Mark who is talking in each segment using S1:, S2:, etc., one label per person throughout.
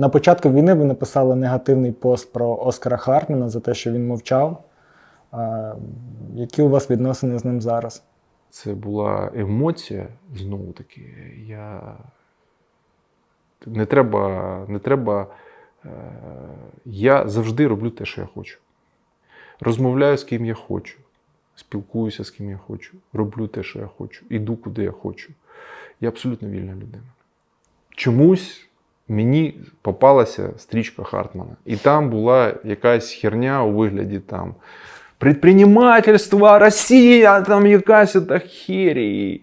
S1: На початку війни ви написали негативний пост про Оскара Хартмана за те, що він мовчав. А, які у вас відносини з ним зараз?
S2: Це була емоція, знову таки. Я... Не треба, не треба. е, Я завжди роблю те, що я хочу. Розмовляю з ким я хочу, спілкуюся з ким я хочу, роблю те, що я хочу, іду куди я хочу. Я абсолютно вільна людина. Чомусь мені попалася стрічка Хартмана. І там була якась херня у вигляді там предпринимательство, Росія, там якась та херія.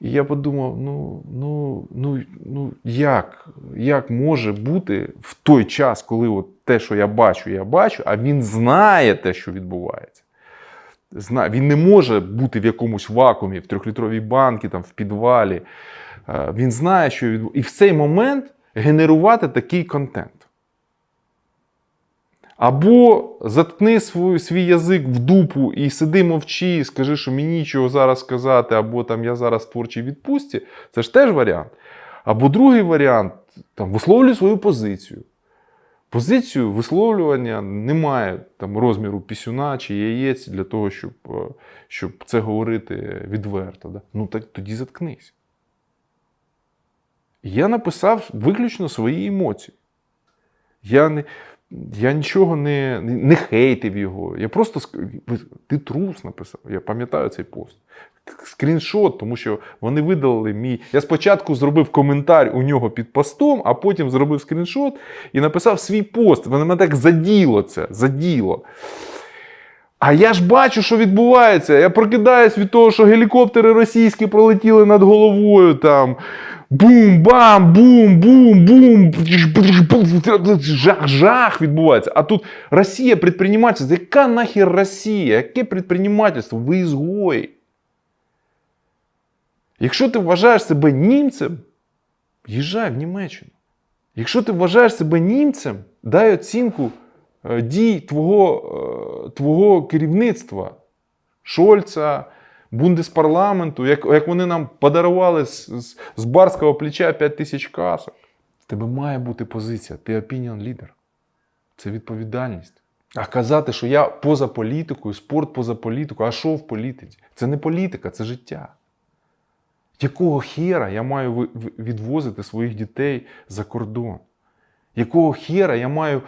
S2: І я подумав: ну, ну, ну, ну як? Як може бути в той час, коли от те, що я бачу, я бачу, а він знає те, що відбувається. Зна... Він не може бути в якомусь вакуумі, в трьохлітровій банці, там, в підвалі. Е, Він знає, що відбувається. І в цей момент генерувати такий контент. Або заткни свій, свій язик в дупу і сиди мовчи, скажи, що мені нічого зараз сказати, або там я зараз в творчій відпустці. Це ж теж варіант. Або другий варіант там, висловлюй свою позицію. Позицію висловлювання немає там, розміру пісюна чи яєць для того, щоб, е, щоб це говорити відверто. Да? Ну так тоді заткнись. Я написав виключно свої емоції. Я, не, я нічого не, не хейтив його. Я просто ти трус написав. Я пам'ятаю цей пост. Скріншот, тому що вони видалили мій. Я спочатку зробив коментар у нього під постом, а потім зробив скріншот і написав свій пост. Воно мене так заділо це, заділо. А я ж бачу, що відбувається. Я прокидаюсь від того, що гелікоптери російські пролетіли над головою там. Бум-бам, бум, бум, бум. Жах, жах відбувається. А тут Росія предпринимательство. Яка нахер Росія? Яке предпринимательство? Ви ізгої. Якщо ти вважаєш себе німцем, їжджай в Німеччину. Якщо ти вважаєш себе німцем, дай оцінку е, дій твого, е, твого керівництва, Шольца, Бундеспарламенту, як, як вони нам подарували з, з, з барського плеча 5 тисяч касок. В тебе має бути позиція, ти opinion лідер. Це відповідальність. А казати, що я поза політикою, спорт поза політикою, а що в політиці? Це не політика, це життя. Якого хера я маю відвозити своїх дітей за кордон? Якого хера я маю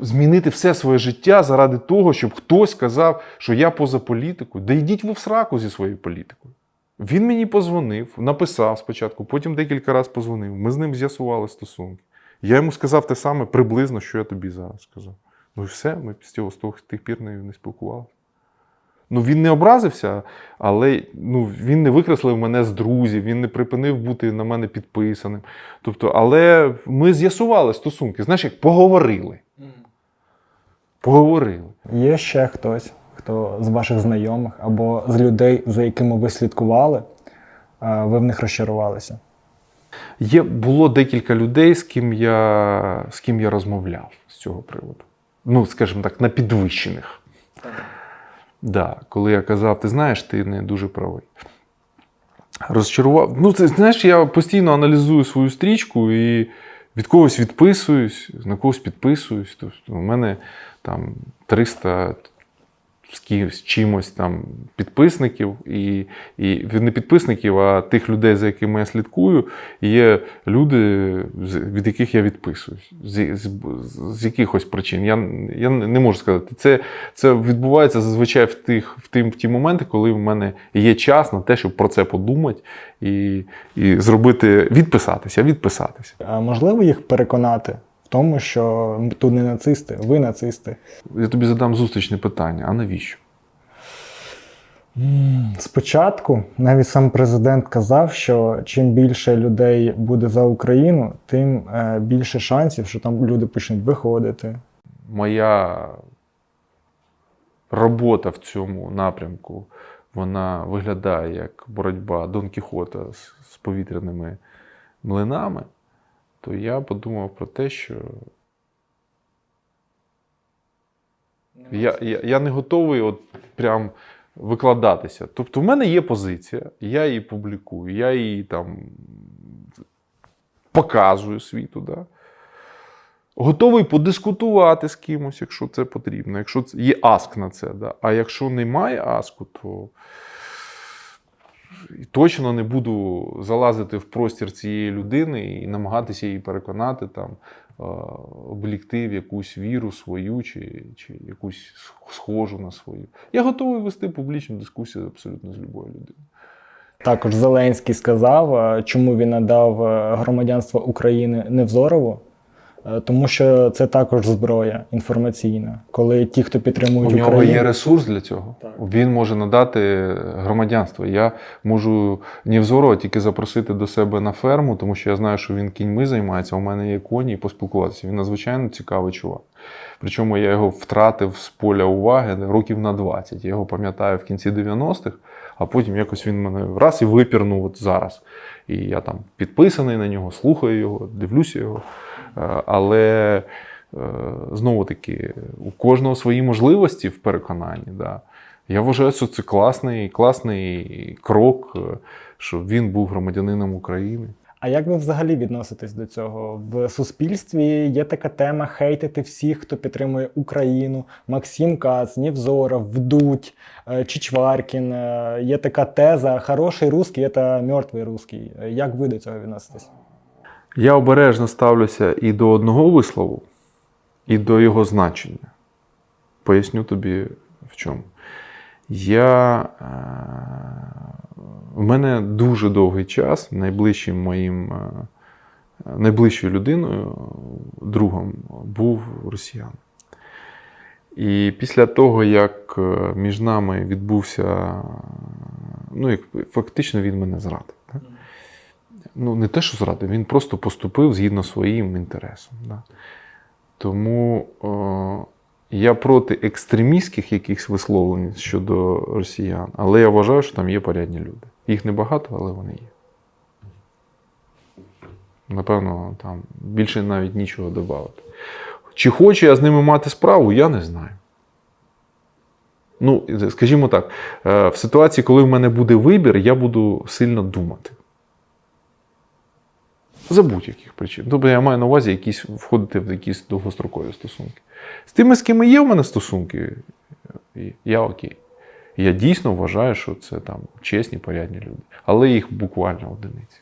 S2: змінити все своє життя заради того, щоб хтось сказав, що я поза політикою? Да йдіть ви в сраку зі своєю політикою. Він мені позвонив, написав спочатку, потім декілька разів позвонив. Ми з ним з'ясували стосунки. Я йому сказав те саме приблизно, що я тобі зараз сказав. Ну і все, ми з цього з тих пір не, не спілкувалися. Ну, він не образився, але ну, він не викреслив мене з друзів, він не припинив бути на мене підписаним. Тобто, але ми з'ясували стосунки, знаєш, як поговорили. Поговорили.
S1: Є ще хтось, хто з ваших знайомих або з людей, за якими ви слідкували, ви в них розчарувалися?
S2: Є, було декілька людей, з ким, я, з ким я розмовляв з цього приводу. Ну, скажімо так, на підвищених. Да, коли я казав, ти знаєш, ти не дуже правий. Розчарував. Ну, ти знаєш, я постійно аналізую свою стрічку і від когось відписуюсь, на когось підписуюсь. Тобто, у мене там 300 з чимось там підписників, і, і не підписників, а тих людей, за якими я слідкую, є люди, від яких я відписуюсь. З, з, з якихось причин. Я, я не можу сказати. Це, це відбувається зазвичай в, тих, в, тим, в ті моменти, коли в мене є час на те, щоб про це подумати і, і зробити, відписатися, відписатися.
S1: А можливо їх переконати тому, що тут не нацисти, ви нацисти?
S2: Я тобі задам зустрічне питання: а навіщо?
S1: Спочатку навіть сам президент казав, що чим більше людей буде за Україну, тим е, більше шансів, що там люди почнуть виходити.
S2: моя робота в цьому напрямку вона виглядає як боротьба Дон Кіхота з, з повітряними млинами, то я подумав про те, що я, я, я не готовий от прям викладатися. Тобто, в мене є позиція, я її публікую, я її там показую світу. Да? Готовий подискутувати з кимось, якщо це потрібно, якщо є аск на це. Да? А якщо немає аску, то точно не буду залазити в простір цієї людини і намагатися її переконати, там, е, облігти в якусь віру свою чи, чи якусь схожу на свою. Я готовий вести публічну дискусію абсолютно з любою людиною.
S1: Також Зеленський сказав, чому він надав е, громадянство України Невзорову, тому що це також зброя інформаційна. Коли ті, хто підтримують
S2: У нього
S1: Україну,
S2: є ресурс для цього.
S1: Так.
S2: Він може надати громадянство. Я можу Нівзорова тільки запросити до себе на ферму, тому що я знаю, що він кіньми займається. У мене є коні і поспілкуватися. Він надзвичайно цікавий чувак. Причому я його втратив з поля уваги років на 20. Я його пам'ятаю в кінці 90-х, а потім якось він мене раз і випірнув от зараз. І я там підписаний на нього, слухаю його, дивлюся його. Е, Але е, знову таки, у кожного свої можливості в переконанні. Да. Я вважаю, що це класний, класний крок, е, щоб він був громадянином України.
S1: А як ви взагалі відноситесь до цього? В суспільстві є така тема хейтити всіх, хто підтримує Україну. Максим Кац, Нєвзоров, Вдуть, Чичваркін. Є така теза: хороший русський це мертвий русський. Як ви до цього відноситесь?
S2: Я обережно ставлюся і до одного вислову, і до його значення. Поясню тобі в чому. Я, е, в мене дуже довгий час найближчим моїм, е, найближчою людиною, другом, був росіян. І після того, як е, між нами відбувся, ну, як фактично він мене зрадив. Да? Ну, не те, що зрадив, він просто поступив згідно своїм інтересам. Да. Тому о, я проти екстремістських якихось висловлень щодо росіян, але я вважаю, що там є порядні люди. Їх небагато, але вони є. Напевно, там більше навіть нічого додати. Чи хочу я з ними мати справу, я не знаю. Ну, скажімо так, е, в ситуації, коли в мене буде вибір, я буду сильно думати. За будь-яких причин. Тобто я маю на увазі якісь, входити в якісь довгострокові стосунки. З тими, з ким є в мене стосунки, я окей. Я дійсно вважаю, що це там чесні, порядні люди. Але їх буквально одиниці.